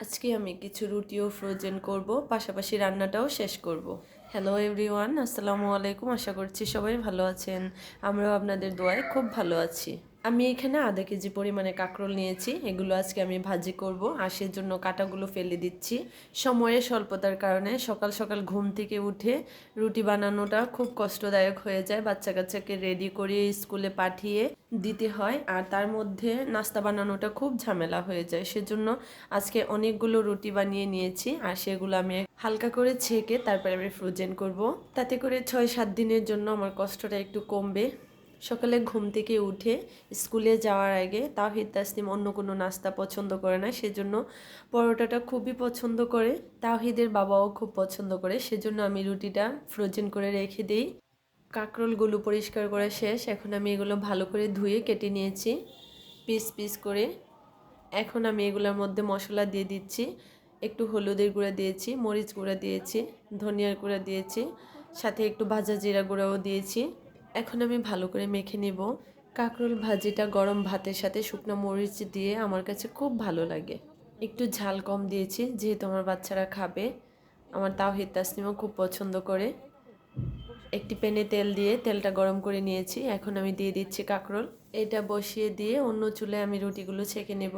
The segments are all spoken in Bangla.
আজকে আমি কিছু রুটিও ফ্রোজেন করব, পাশাপাশি রান্নাটাও শেষ করব। হ্যালো এভরিওয়ান আসসালামু আলাইকুম, আশা করছি সবাই ভালো আছেন। আমরাও আপনাদের দোয়ায় খুব ভালো আছি। আমি এখানে আধা কেজি পরিমাণে কাঁকরোল নিয়েছি। এগুলো আজকে আমি ভাজি করব আর সেজন্য কাটাগুলো ফেলে দিচ্ছি। সময়ের স্বল্পতার কারণে সকাল সকাল ঘুম থেকে উঠে রুটি বানানোটা খুব কষ্টদায়ক হয়ে যায়। বাচ্চা কাচ্চাকে রেডি করে স্কুলে পাঠিয়ে দিতে হয় আর তার মধ্যে নাস্তা বানানোটা খুব ঝামেলা হয়ে যায়। সেজন্য আজকে অনেকগুলো রুটি বানিয়ে নিয়েছি আর সেগুলো আমি হালকা করে ছেঁকে তারপরে আমি ফ্রোজেন করব। তাতে করে ছয় সাত দিনের জন্য আমার কষ্টটা একটু কমবে। সকালে ঘুম থেকে উঠে স্কুলে যাওয়ার আগে তাহিদ তাসনিম অন্য কোনো নাস্তা পছন্দ করে না, সেজন্য পরোটাটা খুবই পছন্দ করে তাহিদের বাবাও খুব পছন্দ করে, সেজন্য আমি রুটিটা ফ্রোজেন করে রেখে দিই। কাঁকরোলগুলো পরিষ্কার করা শেষ, এখন আমি এগুলো ভালো করে ধুয়ে কেটে নিয়েছি, পিস পিস করে। এখন আমি এগুলোর মধ্যে মশলা দিয়ে দিচ্ছি, একটু হলুদের গুঁড়া দিয়েছি, মরিচ গুঁড়া দিয়েছি, ধনিয়ার গুঁড়া দিয়েছি, সাথে একটু ভাজা জিরা গুঁড়াও দিয়েছি। এখন আমি ভালো করে মেখে নেব। কাঁকরোল ভাজিটা গরম ভাতের সাথে শুকনো মরিচ দিয়ে আমার কাছে খুব ভালো লাগে। একটু ঝাল কম দিয়েছি, যেহেতু আমার বাচ্চারা খাবে। আমার তাওহিদ তাসনিমও খুব পছন্দ করে। একটি প্যানে তেল দিয়ে তেলটা গরম করে নিয়েছি। এখন আমি দিয়ে দিচ্ছি কাঁকরোল। এটা বসিয়ে দিয়ে অন্য চুলে আমি রুটিগুলো ছেঁকে নেব।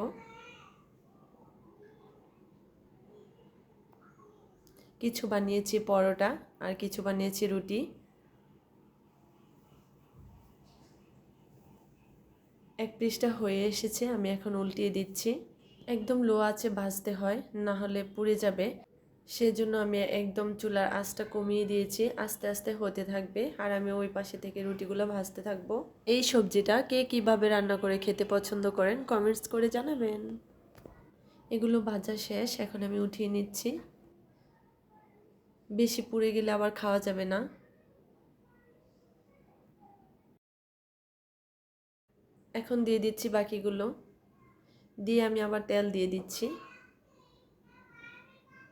কিছু বানিয়েছি পরোটা আর কিছু বানিয়েছি রুটি। এক পিসটা হয়ে এসেছে, আমি এখন উল্টিয়ে দিচ্ছি। একদম লো আছে ভাজতে হয়, না হলে পুড়ে যাবে। সেজন্য আমি একদম চুলার আঁচটা কমিয়ে দিয়েছি, আস্তে আস্তে হতে থাকবে। আর আমি ওই পাশে থেকে রুটিগুলো ভাজতে থাকব। এই সবজিটা কে কীভাবে রান্না করে খেতে পছন্দ করেন, কমেন্টস করে জানাবেন। এগুলো ভাজা শেষ, এখন আমি উঠিয়ে নিচ্ছি। বেশি পুড়ে গেলে আবার খাওয়া যাবে না। এখন দিয়ে দিচ্ছি বাকিগুলো। দিয়ে আমি আবার তেল দিয়ে দিচ্ছি।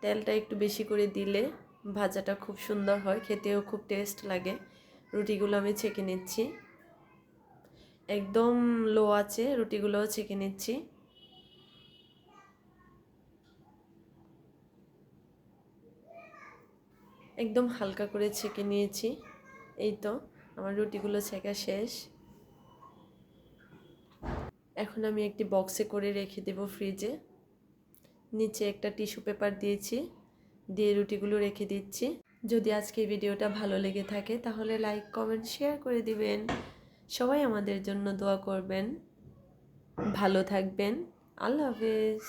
তেলটা একটু বেশি করে দিলে ভাজাটা খুব সুন্দর হয়, খেতেও খুব টেস্ট লাগে। রুটিগুলো আমি ছেঁকে নিচ্ছি। একদম লো আছে, রুটিগুলোও ছেঁকে নিচ্ছি। একদম হালকা করে ছেঁকে নিয়েছি। এই তো, আমার রুটিগুলো ছেঁকা শেষ। এখন আমি একটি বক্সে করে রেখে দেব ফ্রিজে নিচে একটা টিস্যু পেপার দিয়েছি, দিয়ে রুটিগুলো রেখে দিচ্ছি। যদি আজকে ভিডিওটা ভালো লেগে থাকে, তাহলে লাইক কমেন্ট শেয়ার করে দিবেন। সবাই আমাদের জন্য দোয়া করবেন। ভালো থাকবেন। আল্লাহ হাফেজ।